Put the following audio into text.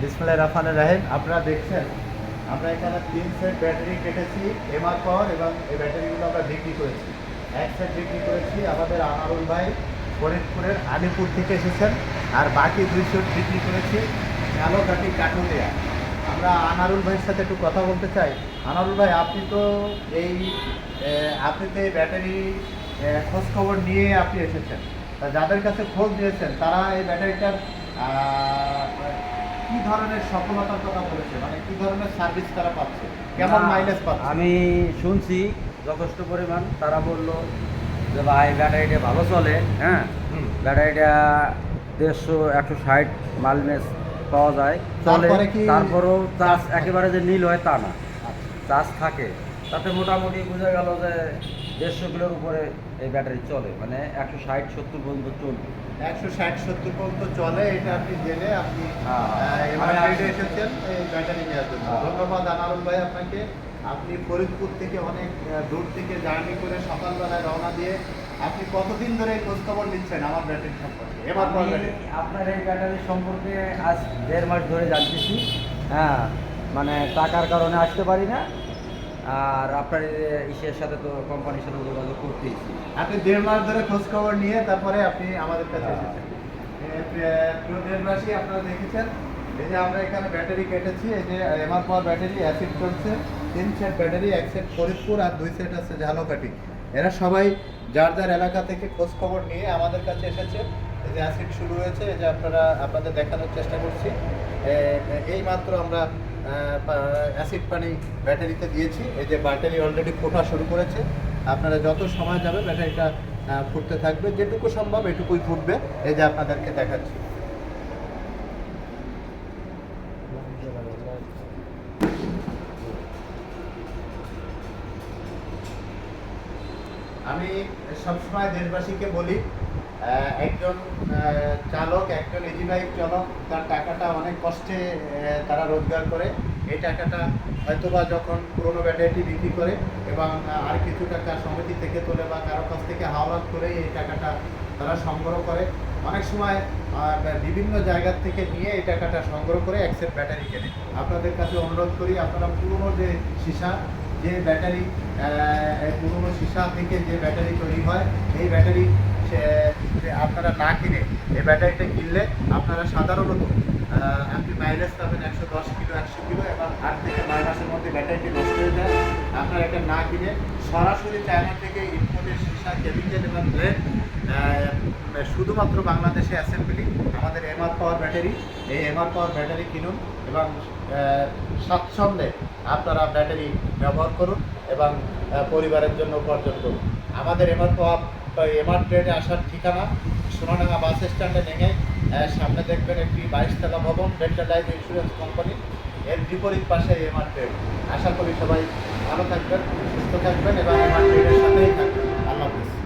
Display Rafan রাহেম। আপনারা দেখছেন, আমরা এখানে তিন সেট ব্যাটারি কেটেছি, এমআর পাওয়ার এবং এই ব্যাটারিগুলো আমরা বিক্রি করেছি। এক সেট বিক্রি করেছি আমাদের আনারুল ভাই ফরিদপুরের আলিপুর থেকে এসেছেন, আর বাকি দুই সেট বিক্রি করেছি কালোঘাটি কাটুলিয়া আমরা আনারুল ভাইয়ের সাথে একটু কথা বলতে চাই। আনারুল ভাই আপনি তো এই আপনি তো ব্যাটারি খোঁজ খবর নিয়ে আপনি এসেছেন। তা যাদের কাছে খোঁজ নিয়েছেন তারা এই ব্যাটারিটার কি ধরনের সফলতার কথা বলেছে? মানে কি ধরনের সার্ভিস তারা পাচ্ছে? কেমন মাইলেজ পাচ্ছে? আমি শুনছি যথেষ্ট পরিমাণ। তারা বলল যে ভাই ব্যাটারিটা ভালো চলে হ্যাঁ? ব্যাটারিটা দেড়শো একশো ষাট মাইলেজ পাওয়া যায় চলে তারপরেও চার্জ একেবারে যে নীল হয় তা না চাষ থাকে তাতে মোটামুটি বোঝা গেল যে দেড়শো কিলোর উপরে এই ব্যাটারি চলে মানে একশো ষাট সত্তর পর্যন্ত চলবে একশো ষাট সত্তর পর্যন্ত চলে এটা আপনি জেনে আপনি হ্যাঁ। আসছি। এসেছেন এই ব্যাটারি নেওয়ার জন্য হ্যাঁ। ধন্যবাদ আনারুল ভাই আপনাকে আপনি ফরিদপুর থেকে অনেক দূর থেকে জার্নি করে সকালবেলায় রওনা দিয়ে আপনি কতদিন ধরে এই খোঁজ খবর নিচ্ছেন আমার ব্যাটারি সম্পর্কে? এবার পর আপনার এই ব্যাটারি সম্পর্কে আজ দেড় মাস ধরে জানতেছি। হ্যাঁ মানে টাকার কারণে আসতে পারি না। আর আপনার ইসের সাথে তো কোম্পানির সাথে যোগাযোগ করতেইছি। আপনি দেড় মাস ধরে খোঁজ খবর নিয়ে তারপরে আপনি আমাদের কাছে হ্যাঁ। এসেছেন। প্রিয়- প্রিয় আপনারা দেখেছেন এই যে আমরা এখানে ব্যাটারি কেটেছি এই যে এমআর পাওয়ার ব্যাটারি অ্যাসিড চলছে। তিন সেট ব্যাটারি এক সেট ফরিদপুর আর দুই সেট আছে ঝালকাঠি। এরা সবাই যার যার এলাকা থেকে খোঁজ খবর নিয়ে আমাদের কাছে এসেছে। যে অ্যাসিড শুরু হয়েছে যে আপনারা, আপনাদের দেখানোর চেষ্টা করছি। এই মাত্র আমরা অ্যাসিড পানি ব্যাটারিতে দিয়েছি। এই যে ব্যাটারি অলরেডি ফোটা শুরু করেছে। আপনারা যত সময় যাবে ব্যাটারিটা ফুটতে থাকবে। যেটুকু সম্ভব এটুকুই ফুটবে। এই যে আপনাদেরকে দেখাচ্ছি। আমি সবসময় দেশবাসীকে বলি একজন চালক, একজন ইজি বাইক চালক, তার টাকাটা অনেক কষ্টে তারা রোজগার করে। এই টাকাটা হয়তোবা যখন পুরোনো ব্যাটারিটি বিক্রি করে এবং আর কিছু টাকা সমিতি থেকে তোলে বা কারও কাছ থেকে হাওলাত করে এই টাকাটা তারা সংগ্রহ করে, অনেক সময় বিভিন্ন জায়গার থেকে নিয়ে এই টাকাটা সংগ্রহ করে একসেট ব্যাটারি কেনে। আপনাদের কাছে অনুরোধ করি, আপনারা পুরোনো যে সীসা যে ব্যাটারি পুরোনো সীসা থেকে যে ব্যাটারি তৈরি হয়, এই ব্যাটারি আপনারা না কিনে এই ব্যাটারিটা কিনলে আপনারা সাধারণত আপনি মাইলেজ পাবেন একশো দশ কিলো, একশো কিলো এবং আট থেকে নয় মাসের মধ্যে ব্যাটারিটি নষ্ট হয়ে যায়। আপনারা এটা না কিনে সরাসরি চায়না থেকে ইম্পোর্টের সীসা, কেমিক্যাল এবং ব্লেড শুধুমাত্র বাংলাদেশে অ্যাসেম্বলি আমাদের এমআর পাওয়ার ব্যাটারি এই এমআর পাওয়ার ব্যাটারি কিনুন এবং স্বাচ্ছন্দ্যে আপনারা ব্যাটারি ব্যবহার করুন এবং পরিবারের জন্য উপার্জন করুন। আমাদের এমআর পাওয়ার এমআর ট্রেডে আসার ঠিকানা সোনাডাঙ্গা বাস স্ট্যান্ডে নেমে সামনে দেখবেন একটি বাইশ তালা ভবন ডেল্টা লাইফ ইন্স্যুরেন্স কোম্পানি এর বিপরীত পাশে এমআর ট্রেড আশা করি সবাই ভালো থাকবেন, সুস্থ থাকবেন এবং এমআর ট্রেডের সাথেই থাকবেন। আল্লাহ হাফিজ।